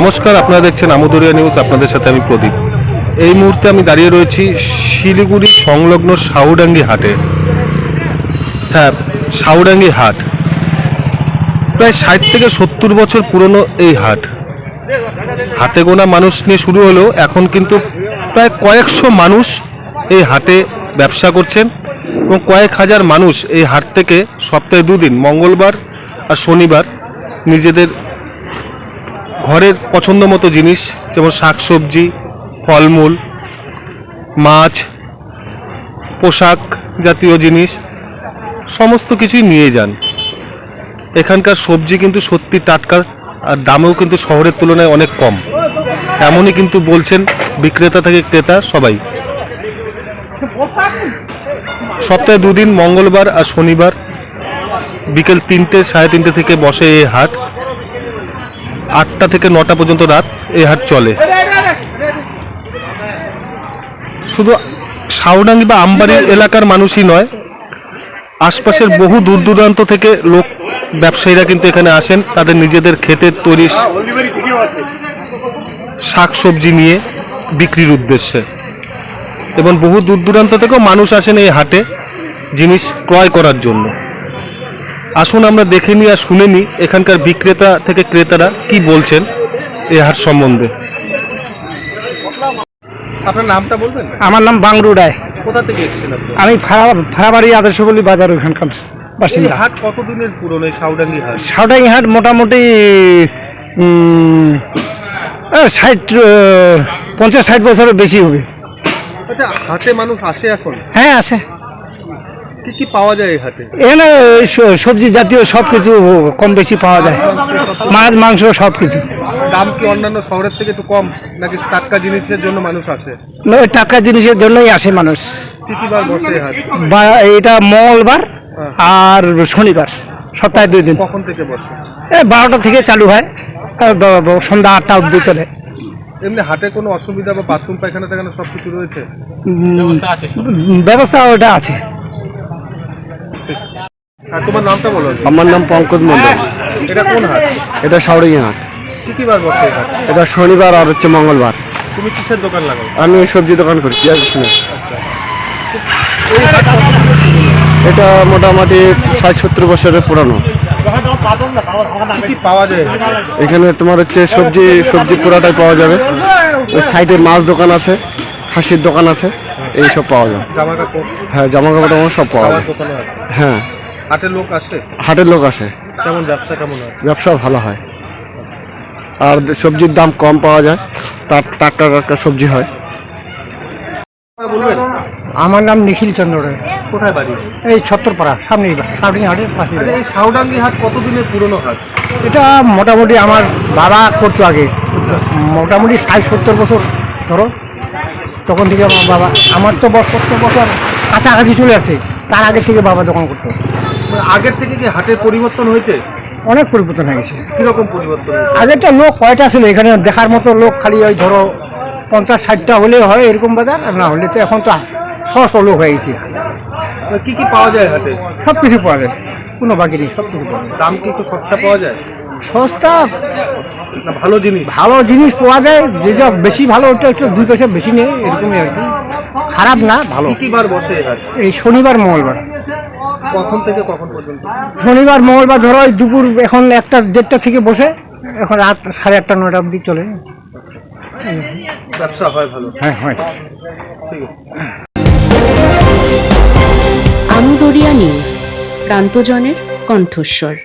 নমস্কার, আপনারা দেখছেন আমদরিয়া নিউজ, আপনাদের সাথে আমি প্রদীপ। এই মুহূর্তে আমি দাঁড়িয়ে রয়েছি শিলিগুড়ি সংলগ্ন সাউডাঙ্গি হাটে। হ্যাঁ সাউডাঙ্গি হাট। প্রায় ষাট থেকে সত্তর বছর পুরনো এই হাট। হাতে গোনা মানুষ নিয়ে শুরু হলেও এখন কিন্তু প্রায় কয়েকশো মানুষ এই হাটে ব্যবসা করছেন এবং কয়েক হাজার মানুষ এই হাট থেকে সপ্তাহে দুদিন, মঙ্গলবার আর শনিবার নিজেদের ঘরের পছন্দ মতো জিনিস, যেমন শাকসবজি, ফলমূল, মাছ, পোশাক জাতীয় জিনিস, সমস্ত কিছুই নিয়ে যান। এখানকার সবজি কিন্তু সত্যি টাটকা আর দামেও কিন্তু শহরের তুলনায় অনেক কম। এমনই কিন্তু বলছেন বিক্রেতা থেকে ক্রেতা সবাই। সপ্তাহে দুদিন, মঙ্গলবার আর শনিবার, বিকেল তিনটে, সাড়ে তিনটে থেকে বসে এই হাট। আটটা থেকে নটা পর্যন্ত রাত এই হাট চলে। শুধু সাউডাঙ্গি বা আমবাড়ি এলাকার মানুষই নয়, আশপাশের বহু দূর দূরান্ত থেকে লোক ব্যবসায়ীরা কিন্তু এখানে আসেন, তাদের নিজেদের ক্ষেতের তৈরি শাক সবজি নিয়ে বিক্রির উদ্দেশ্যে। এবং বহু দূর দূরান্ত থেকেও মানুষ আসেন এই হাটে জিনিস ক্রয় করার জন্য। আসুন আমরা দেখে নিই আর শুনে নিই এখানকার বিক্রেতা থেকে ক্রেতারা কি বলছেন এই হাট সম্বন্ধে। আপনার নামটা বলবেন? আমার নাম বাংরু রায়। কোথা থেকে এসেছেন আপনি? আমি ফারা- ফারাবাড়ি আদর্শপল্লী বাজার ওখানকার বাসিন্দা। হাট কতদিনের পুরনো এই সাউডাঙ্গি হাট? সাউডাঙ্গি হাট মোটামুটি ষাট পঞ্চাশ ষাট বছরের বেশি হবে। আচ্ছা হাটে মানুষ আসে এখন? হ্যাঁ আছে কি কি পাওয়া যায় এই হাটে? এখানে সবজি জাতীয় সব কিছু কম বেশি পাওয়া যায়। মাছ মাংস সব কিছু দাম কি অন্যান্য শহরের থেকে একটু কম নাকি টাটকা জিনিসের জন্য মানুষ আসে? ওই টাকা জিনিসের জন্যই আসে মানুষ। কি কি বার বসে হাট? বা এটা মঙ্গলবার আর শনিবার সপ্তাহে দুই দিন। কখন থেকে বসে? এই বারোটা থেকে চালু হয় সন্ধ্যা আটটা অবধি চলে। এমনি হাটে কোনো অসুবিধা বা বাথরুম পায়খানা টাখানা সব কিছু রয়েছে ব্যবস্থা ওটা আছে। আর তোমার নামটা বলো। আমার নাম পঙ্কজ মন্ডল এটা কোন হাট? এটা সাউরিং হাট। কি কি বার বসে এই হাট? এটা শনিবার আর হচ্ছে মঙ্গলবার। তুমি কিসের দোকান লাগাও? আমি সবজি দোকান করি পেঁয়াজ রসুন। এটা মোটামুটি ষাট সত্তর বছরের পুরানো। কি কি পাওয়া যায়? এখানে তোমার হচ্ছে সবজি সবজি পুরাটাই পাওয়া যাবে। ওই সাইডে মাছ দোকান আছে খাসির দোকান আছে। এইসব পাওয়া যায়। জামা কাপড় হ্যাঁ জামা কাপড় টামা সব পাওয়া যায়। আছে? হ্যাঁ। হাটে লোক আসে? হাটের লোক আসে। কেমন ব্যবসা কেমন হয়? ব্যবসা ভালো হয়। আর সবজির দাম কম পাওয়া যায়। তার টাটকা টাটকা সবজি হয়। বলবেন। আমার নাম নিখিল চন্দ্র রায়। কোথায় বাড়ি? এই ছত্তরপাড়া সামনে সামনে হাটের পাশে আচ্ছা এই সাউডাঙ্গি হাট কতদিনের পুরনো হাট? এটা মোটামুটি আমার বাবা করতো আগে। মোটামুটি ষাট সত্তর বছর ধরো। তখন থেকে আমার বাবা আমার তো বস- সত্তর বছর কাছাকাছি চলে আসে। তার আগে থেকে বাবা দোকান করতো। মানে আগের থেকে কি হাটের পরিবর্তন হয়েছে? অনেক পরিবর্তন হয়ে গেছে। কীরকম পরিবর্তন হয়েছে? আগেরটা লোক কয়টা ছিল? এখানে দেখার মতো লোক খালি ওই ধরো পঞ্চাশ ষাটটা হলে হয় এরকম বাজার আর না হলে তো এখন তো ছশো লোক হয়ে গেছে। কী কি কি পাওয়া যায় হাটে? সব কিছু পাওয়া যায়। কোনো বাকি নেই সব কিছু পাওয়া যায়। দাম কি একটু সস্তা পাওয়া যায়? সস্তা ভালো জিনিস। ভালো জিনিস পাওয়া যায় যেটা বেশি ভালো ওটা একটু দুই পয়সা বেশি নেই এরকমই আর কি। খারাপ না ভালো। বার বসে এই শনিবার মঙ্গলবার। কখন থেকে কখন পর্যন্ত? শনিবার মঙ্গলবার ধরো ওই দুপুর এখন একটা দেড়টা থেকে বসে এখন রাত সাড়ে আটটা নয়টা অবধি চলে। ব্যবসা হয় ভালো। হ্যাঁ হয়। ঠিক আছে। আমদরিয়া নিউজ প্রান্তজনের কণ্ঠস্বর।